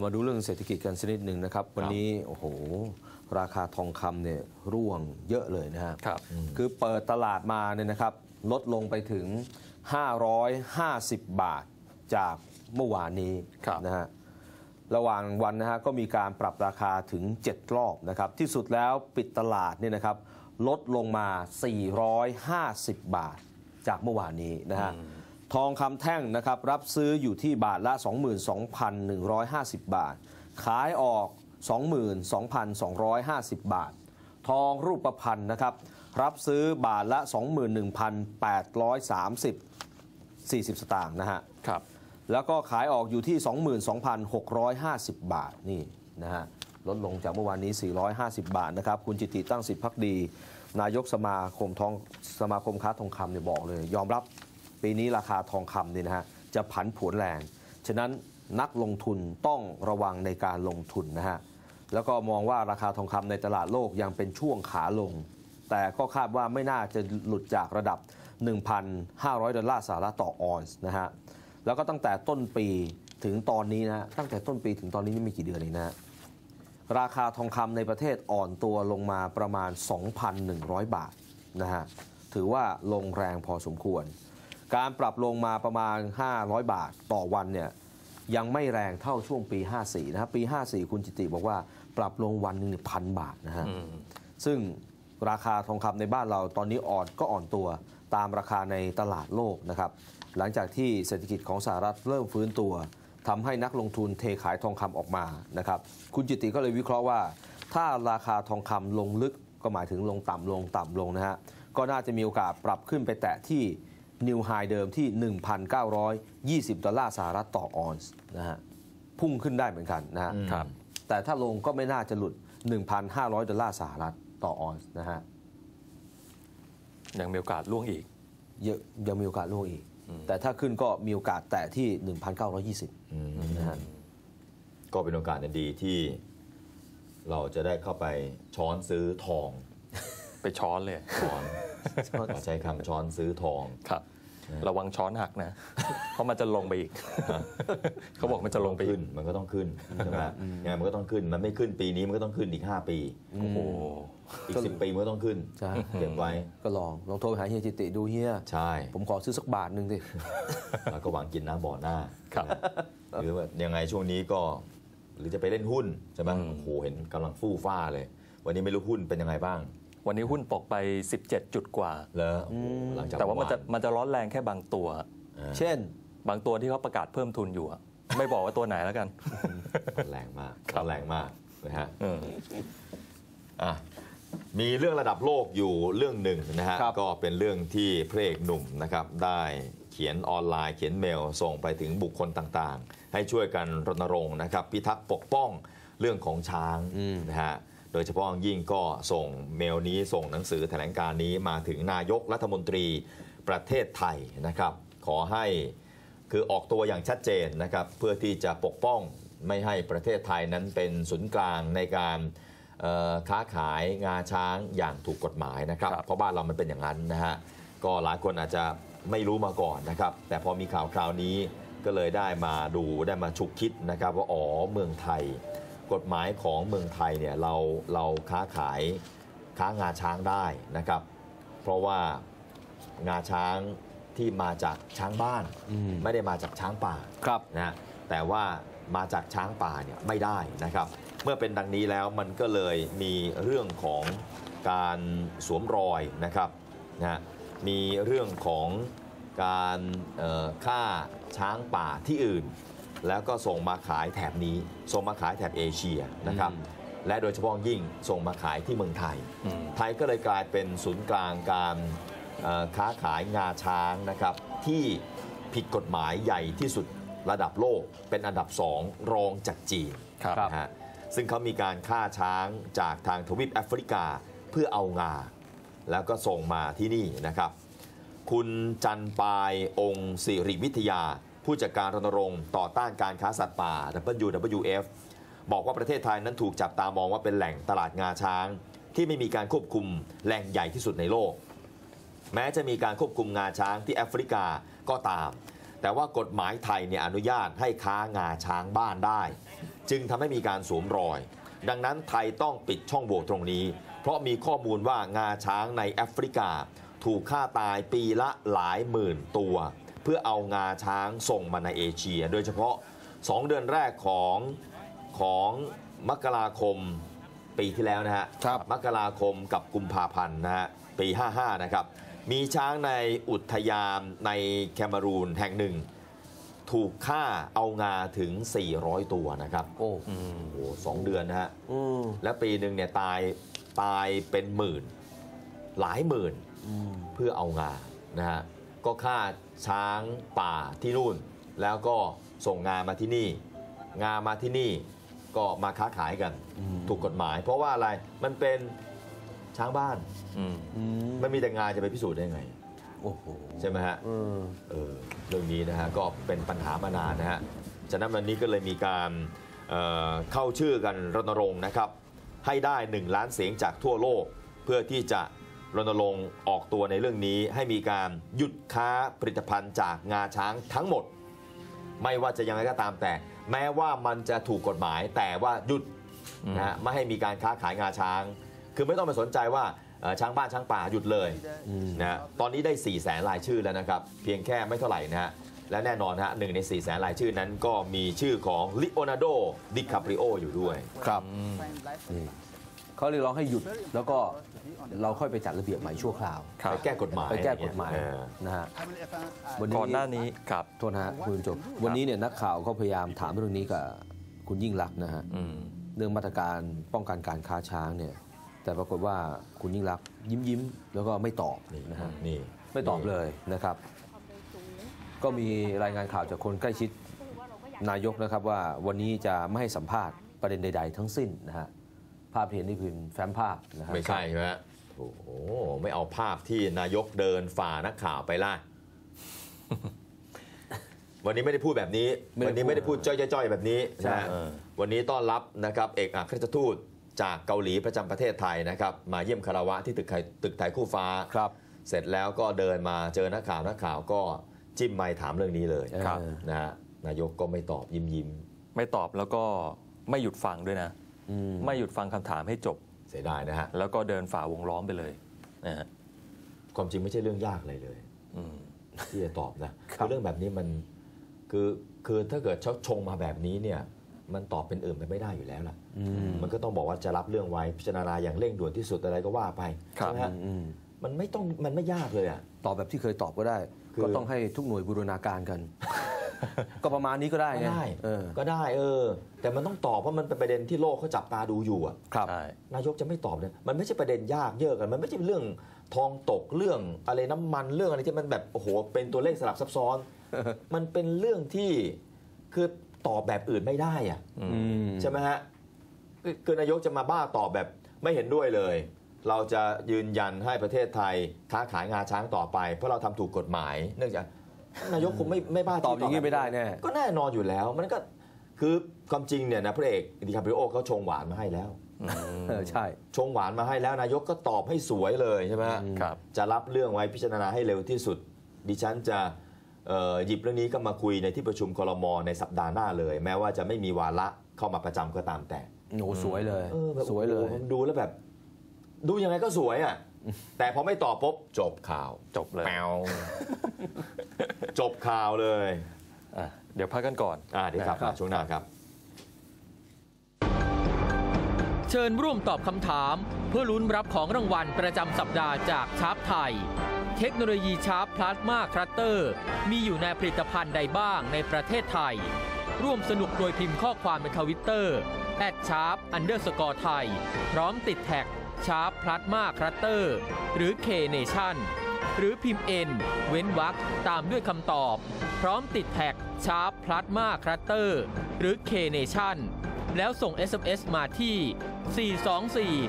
เอามาดูเรื่องเศรษฐกิจกันสักนิดหนึ่งนะครับ วันนี้โอ้โห ราคาทองคำเนี่ยร่วงเยอะเลยนะฮะครับ คือเปิดตลาดมาเนี่ยนะครับ ลดลงไปถึง 550 บาทจากเมื่อวานนี้ครับนะฮะระหว่างวันนะฮะก็มีการปรับราคาถึง 7 รอบนะครับ ที่สุดแล้วปิดตลาดเนี่ยนะครับ ลดลงมา 450 บาทจากเมื่อวานนี้นะฮะ ทองคำแท่งนะครับรับซื้ออยู่ที่บาทละ 22,150 บาท ขายออก 22,250 บาท ทองรูปพรรณนะครับรับซื้อบาทละ 21,830 40 สตางค์นะฮะครับแล้วก็ขายออกอยู่ที่ 22,650 บาทนี่นะฮะลดลงจากเมื่อวานนี้ 450 บาทนะครับ คุณจิติตั้งสิทธิพักดี นายกสมาคมทองสมาคมค้าทองคำเนี่ยบอกเลย ยอมรับ ปีนี้ราคาทองคำเนี่ยนะฮะจะผันผวนแรง ฉะนั้นนักลงทุนต้องระวังในการลงทุนนะฮะ แล้วก็มองว่าราคาทองคำในตลาดโลกยังเป็นช่วงขาลง แต่ก็คาดว่าไม่น่าจะหลุดจากระดับ 1,500 ดอลลาร์สหรัฐต่อออนซ์นะฮะ แล้วก็ตั้งแต่ต้นปีถึงตอนนี้นะฮะตั้งแต่ต้นปีถึงตอนนี้นี่ไม่กี่เดือนเองนะราคาทองคำในประเทศอ่อนตัวลงมาประมาณ 2,100 บาทนะฮะ ถือว่าลงแรงพอสมควร การปรับลงมาประมาณ 500 บาทต่อวันเนี่ยยังไม่แรงเท่าช่วงปี 54 นะครับปี 54 คุณจิติบอกว่าปรับลงวันหนึ่งพันบาทนะฮะอืมซึ่งราคาทองคำในบ้านเราตอนนี้อ่อนก็อ่อนตัวตามราคาในตลาดโลกนะครับ หลังจากที่เศรษฐกิจของสหรัฐเริ่มฟื้นตัวทำให้นักลงทุนเทขายทองคำออกมานะครับ คุณจิติก็เลยวิเคราะห์ว่า ถ้าราคาทองคำลงลึกก็หมายถึงลงต่ำลงต่ำลงนะฮะก็น่าจะมีโอกาสปรับขึ้นไปแตะที่ นิวไฮเดิมที่ 1,920 ดอลลาร์สหรัฐต่อออนซ์นะฮะพุ่งขึ้นได้เหมือนกันนะฮะครับแต่ถ้าลงก็ไม่น่าจะหลุด 1,500 ดอลลาร์สหรัฐต่อออนซ์นะฮะยังมีโอกาสล่วงอีกเยอะยังมีโอกาสล่วงอีก แต่ถ้าขึ้นก็มีโอกาสแตะที่ 1,920อืมนะฮะก็เป็นโอกาสอันดีที่เราจะได้เข้าไปช้อนซื้อทอง ไปช้อนเลยช้อน ใช้คำช้อนซื้อทองครับระวังช้อนหักนะ เพราะมันจะลงไปอีก เขาบอกมันจะลงไปขึ้น มันก็ต้องขึ้นใช่ไหมยังไงมันก็ต้องขึ้น มันไม่ขึ้นปีนี้มันก็ต้องขึ้นอีก 5 ปี โอ้โห อีกสิปีมันก็ต้องขึ้นเก็บไว้ ก็ลองลองโทรไปหาเฮียจิติดูเฮีย ใช่ ผมขอซื้อสักบาทหนึ่งดิแล้วก็หวังกินน้ำบ่อหน้าครับหรือว่ายังไงช่วงนี้ก็ หรือจะไปเล่นหุ้นใช่ไหมโอ้โห เห็นกำลังฟู่ฟ้าเลย วันนี้ไม่รู้หุ้นเป็นยังไงบ้าง วันนี้หุ้นตกไป 17 จุดกว่า แล้วโอ้โหหลังจากแต่ว่ามันจะเอมันจะร้อนแรงแค่บางตัว เช่น บางตัวที่เขาประกาศเพิ่มทุนอยู่อะไม่บอกว่าตัวไหนแล้วกันวานแรงมากครับแรงมากนะฮะเอออะมีเรื่องระดับโลกอยู่เรื่องหนึ่งนะฮะครับก็เป็นเรื่องที่พระเอกหนุ่มนะครับได้เขียนออนไลน์เขียนเมลส่งไปถึงบุคคลต่างๆ ให้ช่วยกันรณรงค์นะครับพิทักษ์ปกป้องเรื่องของช้างนะฮะ โดยเฉพาะอย่างยิ่งก็ส่งเมลนี้ส่งหนังสือแถลงการนี้มาถึงนายกรัฐมนตรีประเทศไทยนะครับ ขอให้คือออกตัวอย่างชัดเจนนะครับ เพื่อที่จะปกป้องไม่ให้ประเทศไทยนั้นเป็นศูนย์กลางในการเอ่อค้าขายงาช้างอย่างถูกกฎหมายนะครับครับเพราะบ้านเรามันเป็นอย่างนั้นนะฮะก็หลายคนอาจจะไม่รู้มาก่อนนะครับ แต่พอมีข่าวคราวนี้ก็เลยได้มาดูได้มาฉุกคิดนะครับ ว่าอ๋อเมืองไทย กฎหมายของเมืองไทยเนี่ยเราเราค้าขายค้างาช้างได้นะครับ เพราะว่างาช้างที่มาจากช้างบ้านอืมไม่ได้มาจากช้างป่าครับนะฮะแต่ว่ามาจากช้างป่าเนี่ยไม่ได้นะครับ เมื่อเป็นดังนี้แล้วมันก็เลยมีเรื่องของการสวมรอยนะครับนะฮะมีเรื่องของการเอ่อฆ่าช้างป่าที่อื่น แล้วก็ส่งมาขายแถบนี้ ส่งมาขายแถบเอเชียนะครับอืมและโดยเฉพาะยิ่งส่งมาขายที่เมืองไทยอืมไทยก็เลยกลายเป็นศูนย์กลางการเอ่อค้าขายงาช้างนะครับที่ผิดกฎหมายใหญ่ที่สุดระดับโลกเป็นอันดับสองรองจากจีนครับนะฮะซึ่งเขามีการฆ่าช้างจากทางทวีปแอฟริกาเพื่อเอางา แล้วก็ส่งมาที่นี่นะครับ คุณจันปายองค์สิริวิทยา ผู้จัดการรณรงค์ต่อต้านการค้าสัตว์ป่า WWF บอกว่าประเทศไทยนั้นถูกจับตามองว่าเป็นแหล่งตลาดงาช้าง ที่ไม่มีการควบคุมแหล่งใหญ่ที่สุดในโลก แม้จะมีการควบคุมงาช้างที่แอฟริกาก็ตาม แต่ว่ากฎหมายไทยเนี่ยอนุญาตให้ค้างาช้างบ้านได้ จึงทำให้มีการสวมรอย ดังนั้นไทยต้องปิดช่องโหว่ตรงนี้ เพราะมีข้อมูลว่างาช้างในแอฟริกา ถูกฆ่าตายปีละหลายหมื่นตัว เพื่อเอางาช้างส่งมาในเอเชีย โดยเฉพาะ 2 เดือนแรกของของมกราคมปีที่แล้วนะฮะครับมกราคมกับกุมภาพันธ์นะฮะปี 55 นะครับ มีช้างในอุทยานในแคนารูนแห่งหนึ่ง ถูกฆ่าเอางาถึง 400 ตัวนะครับ โอ้โอ้โหสองเดือนนะฮะอืมและปีหนึ่งเนี่ยตายตายเป็นหมื่น หลายหมื่นอืมเพื่อเอางานะฮะ ก็ฆ่าช้างป่าที่นู่น แล้วก็ส่งงามาที่นี่ งามาที่นี่ก็มาค้าขายกันอืมถูกกฎหมาย เพราะว่าอะไรมันเป็นช้างบ้านอืมอืมไม่มีแต่งาจะไปพิสูจน์ได้ไงโอ้โหใช่ไหมฮะเออเออเรื่องนี้นะฮะก็เป็นปัญหามานานนะฮะฉะนั้นวันนี้ก็เลยมีการเอ่อเข้าชื่อกันรณรงค์นะครับ ให้ได้ 1 ล้านเสียงจากทั่วโลก เพื่อที่จะ รณรงค์ออกตัวในเรื่องนี้ให้มีการหยุดค้าผลิตภัณฑ์จากงาช้างทั้งหมด ไม่ว่าจะยังไงก็ตามแต่ แม้ว่ามันจะถูกกฎหมาย แต่ว่าหยุดนะฮะไม่ให้มีการค้าขายงาช้าง คือไม่ต้องไปสนใจว่าเอ่อช้างบ้านช้างป่าหยุดเลยอืมนะฮะตอนนี้ได้ 4 0 0แสนรายชื่อแล้วนะครับ เพียงแค่ไม่เท่าไหร่นะฮะและแน่นอนฮะหนึ่งใน 4 0 0แสนรายชื่อนั้นก็มีชื่อของลิโอนาร์โด ดิคาปริโออยู่ด้วยครับนี่ เขาเรียกร้องให้หยุดแล้วก็เราค่อยไปจัดระเบียบใหม่ชั่วคราวครับ ไปแก้กฎหมายไปแก้กฎหมายเออ นะฮะวัก่อนหน้านี้ครับ โทษนะฮะคุณจบวันนี้เนี่ยนักข่าวเขาพยายามถามเรื่องนี้กับคุณยิ่งรักษณ์นะฮะ อืม เรื่องมาตรการป้องกันการค้าช้างเนี่ยแต่ปรากฏว่าคุณยิ่งรักษณ์ยิ้มยิ้มๆแล้วก็ไม่ตอบนี่นะฮะนี่ไม่ตอบเลยนะครับ ก็มีรายงานข่าวจากคนใกล้ชิดนายกนะครับว่าวันนี้จะไม่ให้สัมภาษณ์ประเด็นใด ๆ ทั้งสิ้นนะฮะ ภาพที่เห็นนี่คือแฟ้มภาพนะฮะไม่ใช่ใช่ไหมฮะโอ้โหไม่เอาภาพที่นายกเดินฝ่านักข่าวไปล่ะ วันนี้ไม่ได้พูดแบบนี้ ไม่ได้วันนี้ไม่ได้พูดจ้อยๆแบบนี้ใช่นะฮะวันนี้ต้อนรับนะครับ เอกอัครราชทูตจากเกาหลีประจำประเทศไทยนะครับ มาเยี่ยมคารวะที่ตึกไทยตึกไทยคู่ฟ้า ครับ เสร็จแล้วก็เดินมาเจอนักข่าวนักข่าวก็จิ้มไมค์ถามเรื่องนี้เลยครับ นะฮะนายกก็ไม่ตอบยิ้มยิ้มไม่ตอบแล้วก็ไม่หยุดฟังด้วยนะอืม ไม่หยุดฟังคำถามให้จบๆเสียดายนะฮะแล้วก็เดินฝ่าวงล้อมไปเลยนะฮะความจริงไม่ใช่เรื่องยากเลยเลยอืมที่จะตอบนะครับอเรื่องแบบนี้มันคือคือถ้าเกิดเขาชงมาแบบนี้เนี่ยมันตอบเป็นอื่นไปไม่ได้อยู่แล้วล่ะอืมมันก็ต้องบอกว่าจะรับเรื่องไว้พิจารณาอย่างเร่งด่วนที่สุดอะไรก็ว่าไปครับใช่ไหมฮะอืมมันไม่ต้องมันไม่ยากเลยอะตอบแบบที่เคยตอบก็ได้คือก็ต้องให้ทุกหน่วยบูรณาการกัน ก็ประมาณนี้ก็ได้ก็ไงได้เออก็ได้เออ แต่มันต้องตอบเพราะมันเป็นประเด็นที่โลกเขาจับตาดูอยู่อะครับ ใช่ นายกจะไม่ตอบเนี่ยมันไม่ใช่ประเด็นยากเยอะกัน มันไม่ใช่เรื่องทองตกเรื่องอะไรน้ำมันเรื่องอะไรที่มันแบบโอ้โหเป็นตัวเลขสลับซับซ้อน มันเป็นเรื่องที่คือตอบแบบอื่นไม่ได้อะอืมอืม ใช่ไหมฮะคือคือนายกจะมาบ้าตอบแบบไม่เห็นด้วยเลย เราจะยืนยันให้ประเทศไทยค้าขายงาช้างต่อไป เพราะเราทำถูกกฎหมาย เนื่องจาก นายกคงไม่ไม่บ้าตอบอย่างนี้ไม่ได้แน่ก็แน่นอนอยู่แล้ว มันก็คือความจริงเนี่ยนะพระเอกดิคาปริโอเขาชงหวานมาให้แล้วเออใช่ ชงหวานมาให้แล้วนายกก็ตอบให้สวยเลยใช่ไหมฮะครับจะรับเรื่องไว้พิจารณาให้เร็วที่สุด ดิฉันจะเอ่อหยิบเรื่องนี้ก็มาคุยในที่ประชุมคลมในสัปดาห์หน้าเลย แม้ว่าจะไม่มีวาระเข้ามาประจำก็ตามแต่โอ้โหสวยเลยเออแบบสวยเลยโอ้โหผมดูแล้วแบบ ดูยังไงก็สวยอะแต่พอไม่ตอบปุ๊บจบข่าว จบเลยแปว จบข่าวเลยอะเดี๋ยวพักกันก่อนอ่าเดี๋ยวกลับครัมาบช่วงหน้าครับ เชิญร่วมตอบคำถาม เพื่อลุ้นรับของรางวัลประจำสัปดาห์จากชาร์ปไทย เทคโนโลยีชาร์ปพลาสมาครัตเตอร์ มีอยู่ในผลิตภัณฑ์ใดบ้างในประเทศไทย ร่วมสนุกโดยพิมพ์ข้อความในทวิตเตอร์แอดชาร์ปอันเดอร์สกอร์ไทย พร้อมติดแท็กชาร์ปพลาสมาครัตเตอร์ หรือ K Nation หรือพิมพ์ N เว้นวรรคตามด้วยคำตอบ พร้อมติดแท็กชาร์ปพลัสมาครัตเตอร์หรือ K Nation แล้วส่ง SMS มาที่ 424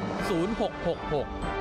0666